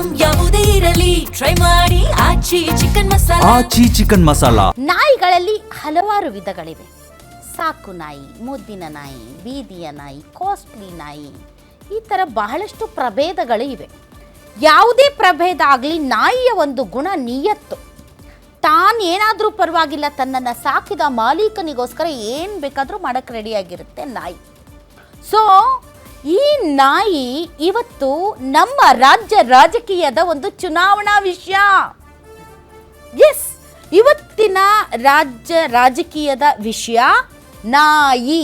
Item ಯಾವುದೇ ಇರಲಿ. Try ಮಾಡಿ. ಆಚಿ ಚಿಕನ್ ಮಸಾಲ. ಆಚಿ ಚಿಕನ್ ಮಸಾಲಾ. ನಾಯಿಗಳಲ್ಲಿ ಹಲವಾರು ವಿಧಗಳಿವೆ. ಸಾಕು ನಾಯಿ ಮುದ್ದಿನ ನಾಯಿ ಬೀದಿಯ ನಾಯಿ ಕಾಸ್ಟ್ಲಿ ನಾಯಿ. ಈ ಥರ ಬಹಳಷ್ಟು ಪ್ರಭೇದಗಳು ಇವೆ. ಯಾವುದೇ ಪ್ರಭೇದ ಆಗಲಿ ನಾಯಿಯ ಒಂದು ಗುಣ ನಿಯತ್ತು. ತಾನೇನಾದರೂ ಪರವಾಗಿಲ್ಲ ತನ್ನನ್ನು ಸಾಕಿದ ಮಾಲೀಕನಿಗೋಸ್ಕರ ಏನು ಬೇಕಾದರೂ ಮಾಡೋಕ್ಕೆ ರೆಡಿಯಾಗಿರುತ್ತೆ ನಾಯಿ. ಸೊ ನಾಯಿ ಇವತ್ತು ನಮ್ಮ ರಾಜ್ಯ ರಾಜಕೀಯದ ಒಂದು ಚುನಾವಣಾ ವಿಷಯ. ಎಸ್ ಇವತ್ತಿನ ರಾಜ್ಯ ರಾಜಕೀಯದ ವಿಷಯ ನಾಯಿ.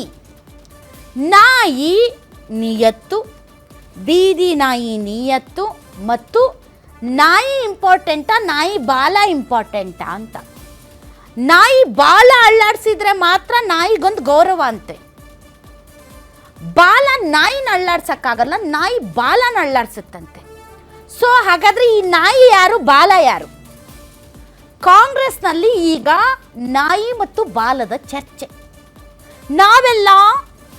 ನಾಯಿ ನಿಯತ್ತು, ಬೀದಿ ನಾಯಿ ನಿಯತ್ತು ಮತ್ತು ನಾಯಿ ಇಂಪಾರ್ಟೆಂಟಾ ನಾಯಿ ಬಾಲ ಇಂಪಾರ್ಟೆಂಟಾ ಅಂತ. ನಾಯಿ ಬಾಲ ಅಳ್ಳಾಡಿಸಿದ್ರೆ ಮಾತ್ರ ನಾಯಿಗೊಂದು ಗೌರವ ಅಂತೆ. ಬಾಲ ನಾಯಿನ ಅಳ್ಳಾಡ್ಸೋಕ್ಕಾಗಲ್ಲ, ನಾಯಿ ಬಾಲನ ಅಳ್ಳಾಡ್ಸುತ್ತಂತೆ. ಸೊ ಹಾಗಾದ್ರೆ ಈ ನಾಯಿ ಯಾರು, ಬಾಲ ಯಾರು? ಕಾಂಗ್ರೆಸ್ನಲ್ಲಿ ಈಗ ನಾಯಿ ಮತ್ತು ಬಾಲದ ಚರ್ಚೆ. ನಾವೆಲ್ಲ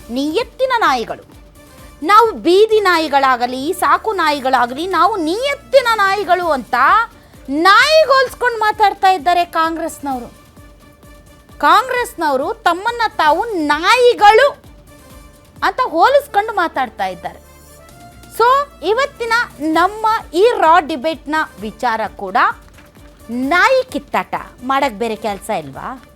ನಿಯತ್ತಿನ ನಾಯಿಗಳು. ನಾವು ಬೀದಿ ನಾಯಿಗಳಾಗಲಿ, ಸಾಕು ನಾಯಿಗಳಾಗಲಿ, ನಾವು ನಿಯತ್ತಿನ ನಾಯಿಗಳು ಅಂತ ನಾಯಿಗೋಲ್ಸ್ಕೊಂಡು ಮಾತಾಡ್ತಾ ಇದ್ದಾರೆ ಕಾಂಗ್ರೆಸ್ನವರು. ಕಾಂಗ್ರೆಸ್ನವರು ತಮ್ಮನ್ನ ತಾವು ನಾಯಿಗಳು. ಅಂತ ಹೋಲಿಸ್ಕೊಂಡು ಮಾತಾಡ್ತಾ ಇದ್ದಾರೆ. ಸೊ ಇವತ್ತಿನ ನಮ್ಮ ಈ ರಾ ಡಿಬೇಟ್ನ ವಿಚಾರ ಕೂಡ ನಾಯಿ ಕಿತ್ತಾಟ. ಮಾಡೋಕ್ಕೆ ಬೇರೆ ಕೆಲಸ ಇಲ್ವಾ?